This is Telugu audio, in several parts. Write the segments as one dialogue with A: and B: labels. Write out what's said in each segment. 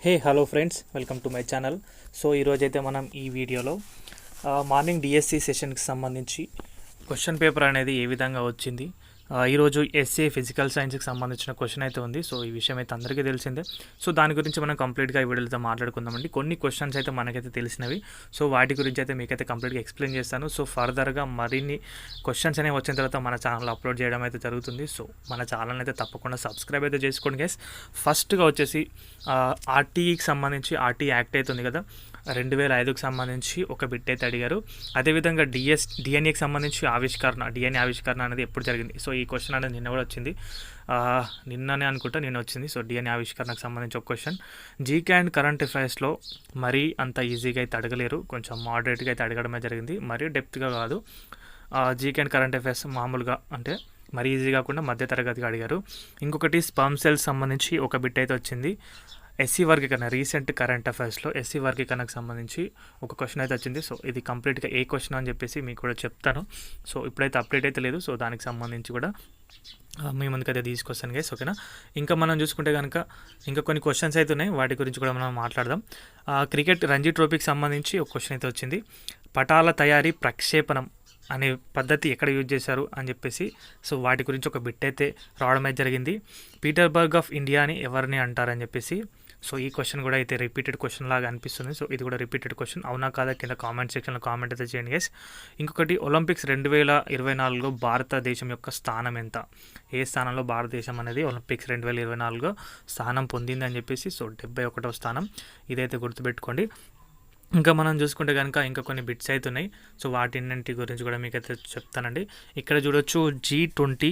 A: Hey hello friends welcome to my channel so ఈరోజైతే మనం ఈ వీడియోలో మార్నింగ్ డిఎస్సి సెషన్కి సంబంధించి క్వశ్చన్ పేపర్ అనేది ఏ విధంగా వచ్చింది ఈరోజు ఎస్ఏ ఫిజికల్ సైన్స్కి సంబంధించిన క్వశ్చన్ అయితే ఉంది. సో ఈ విషయం అయితే అందరికీ తెలిసిందే. సో దాని గురించి మనం కంప్లీట్గా ఈ వీడియోతో మాట్లాడుకుందామండి. కొన్ని క్వశ్చన్స్ అయితే మనకైతే తెలిసినవి. సో వాటి గురించి అయితే మీకైతే కంప్లీట్గా ఎక్స్ప్లెయిన్ చేస్తాను. సో ఫర్దర్గా మరిన్ని క్వశ్చన్స్ అనేవి వచ్చిన తర్వాత మన ఛానల్ అప్లోడ్ చేయడం అయితే జరుగుతుంది. సో మన ఛానల్ అయితే తప్పకుండా సబ్స్క్రైబ్ అయితే చేసుకోండి గైస్ ఫస్ట్గా వచ్చేసి ఆర్టీఈకి సంబంధించి ఆర్టీ యాక్ట్ అయితే ఉంది కదా. రెండు వేల ఐదుకు సంబంధించి ఒక బిట్ అయితే అడిగారు. అదేవిధంగా డిఎస్ డిఎన్ఏకి సంబంధించి ఆవిష్కరణ డిఎన్ఏ ఆవిష్కరణ అనేది ఎప్పుడు జరిగింది? సో ఈ క్వశ్చన్ అనేది నిన్న కూడా వచ్చింది. నిన్ననే అనుకుంటా నిన్న వచ్చింది. సో డిఎన్ఏ ఆవిష్కరణకు సంబంధించి ఒక క్వశ్చన్ జీకే అండ్ కరెంట్ అఫైర్స్లో మరీ అంత ఈజీగా అయితే అడగలేరు. కొంచెం మోడరేట్గా అయితే అడగడమే జరిగింది. మరీ డెప్త్గా కాదు. జీకే అండ్ కరెంట్ అఫైర్స్ మామూలుగా అంటే మరీ ఈజీ కాకుండా మధ్య తరగతిగా అడిగారు. ఇంకొకటి స్పర్మ్ సెల్స్ సంబంధించి ఒక బిట్ అయితే వచ్చింది. ఎస్సీ వర్గీకరణ రీసెంట్ కరెంట్ అఫైర్స్లో ఎస్సీ వర్గీకరణకు సంబంధించి ఒక క్వశ్చన్ అయితే వచ్చింది. సో ఇది కంప్లీట్గా ఏ క్వశ్చన్ అని చెప్పేసి మీకు కూడా చెప్తాను. సో ఇప్పుడైతే అప్డేట్ అయితే లేదు. సో దానికి సంబంధించి కూడా మీ ముందుకు అయితే తీసుకొస్తాను గైస్ ఓకేనా ఇంకా మనం చూసుకుంటే కనుక ఇంకా కొన్ని క్వశ్చన్స్ అయితే ఉన్నాయి. వాటి గురించి కూడా మనం మాట్లాడదాం. ఆ, క్రికెట్ రంజీ ట్రోఫీకి సంబంధించి ఒక క్వశ్చన్ అయితే వచ్చింది. పటాల తయారీ ప్రక్షేపణం అనే పద్ధతి ఎక్కడ యూజ్ చేశారు అని చెప్పేసి సో వాటి గురించి ఒక బిట్ అయితే రావడం అయితే జరిగింది. పీటర్బర్గ్ ఆఫ్ ఇండియా అని ఎవరిని అంటారని చెప్పేసి సో ఈ క్వశ్చన్ కూడా అయితే రిపీటెడ్ క్వశ్చన్ లాగా అనిపిస్తుంది. సో ఇది కూడా రిపీటెడ్ క్వశ్చన్ అవునా కాదా కింద కామెంట్ సెక్షన్లో కామెంట్ అయితే చేయండి గైస్ ఇంకొకటి ఒలింపిక్స్ రెండు వేల ఇరవై నాలుగులో భారతదేశం యొక్క స్థానం ఎంత? ఏ స్థానంలో భారతదేశం అనేది ఒలింపిక్స్ రెండు వేల ఇరవై నాలుగులో స్థానం పొందింది అని చెప్పేసి సో డెబ్బై ఒకటో స్థానం. ఇదైతే గుర్తుపెట్టుకోండి. ఇంకా మనం చూసుకుంటే కనుక ఇంకా కొన్ని బిట్స్ అయితే ఉన్నాయి. సో వాటిన్నింటి గురించి కూడా మీకు అయితే చెప్తానండి. ఇక్కడ చూడొచ్చు జీ ట్వంటీ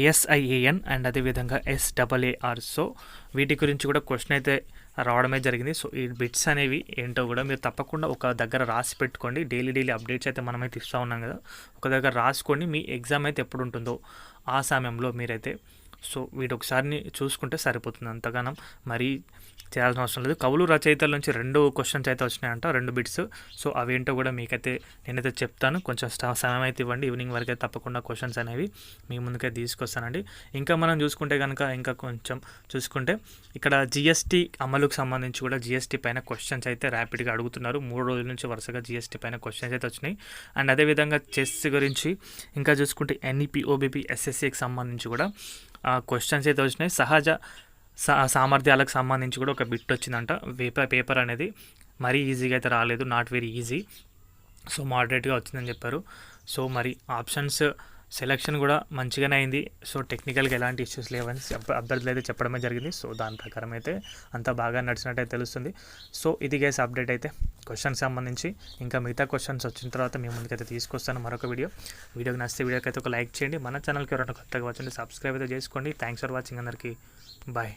A: ఏఎస్ఐఏఎన్ అండ్ అదేవిధంగా ఎస్ డబల్ ఏఆర్ సో వీటి గురించి కూడా క్వశ్చన్ అయితే రావడమే జరిగింది. సో ఈ బిట్స్ అనేవి ఏంటో కూడా మీరు తప్పకుండా ఒక దగ్గర రాసి పెట్టుకోండి. డైలీ డైలీ అప్డేట్స్ అయితే మనమైతే ఇస్తూ ఉన్నాం కదా. ఒక దగ్గర రాసుకోండి. మీ ఎగ్జామ్ అయితే ఎప్పుడు ఉంటుందో ఆ సమయంలో మీరైతే సో వీడొకసారిని చూసుకుంటే సరిపోతుంది అంతగానం. మరీ చేయాల్సిన అవసరం లేదు. కవులు రచయితల నుంచి రెండు క్వశ్చన్స్ అయితే వచ్చినాయంట రెండు బిట్స్. సో అవేంటో కూడా మీకైతే నేనైతే చెప్తాను. కొంచెం సమయం అయితే ఇవ్వండి. ఈవినింగ్ వరకు అయితే తప్పకుండా క్వశ్చన్స్ అనేవి మీ ముందుకే తీసుకొస్తానండి. ఇంకా మనం చూసుకుంటే కనుక ఇంకా కొంచెం చూసుకుంటే ఇక్కడ జిఎస్టీ అమలుకు సంబంధించి కూడా జిఎస్టీ పైన క్వశ్చన్స్ అయితే ర్యాపిడ్గా అడుగుతున్నారు. మూడు రోజుల నుంచి వరుసగా జిఎస్టీ పైన క్వశ్చన్స్ అయితే వచ్చినాయి. అండ్ అదేవిధంగా చెస్ గురించి ఇంకా చూసుకుంటే ఎన్ఈపి ఓబీపీ ఎస్ఎస్సికి సంబంధించి కూడా క్వశ్చన్స్ అయితే వచ్చినాయి? సహజ సా సామర్థ్యాలకు సంబంధించి కూడా ఒక బిట్ వచ్చిందంట. పేపర్ పేపర్ అనేది మరీ ఈజీగా అయితే రాలేదు. నాట్ వెరీ ఈజీ సో మోడరేట్గా వచ్చిందని చెప్పారు. సో మరి ఆప్షన్స్ సెలెక్షన్ కూడా మంచిగానే అయింది. సో టెక్నికల్గా ఎలాంటి ఇష్యూస్ లేవని అభ్యర్థులు అయితే చెప్పడమే జరిగింది. సో దాని ప్రకారం అయితే అంతా బాగా నడిచినట్టు అయితే తెలుస్తుంది. సో ఇది గేస్ అప్డేట్ అయితే క్వశ్చన్ సంబంధించి. ఇంకా మిగతా క్వశ్చన్స్ వచ్చిన తర్వాత మేము ముందుకైతే తీసుకొస్తాను మరొక వీడియో వీడియోకి నచ్చితే వీడియోకి అయితే ఒక లైక్ చేయండి. మన ఛానల్కి ఎవరైనా కొత్తగా వచ్చండి సబ్స్క్రైబ్ అయితే చేసుకోండి. థ్యాంక్స్ ఫర్ వాచింగ్ అందరికీ. బాయ్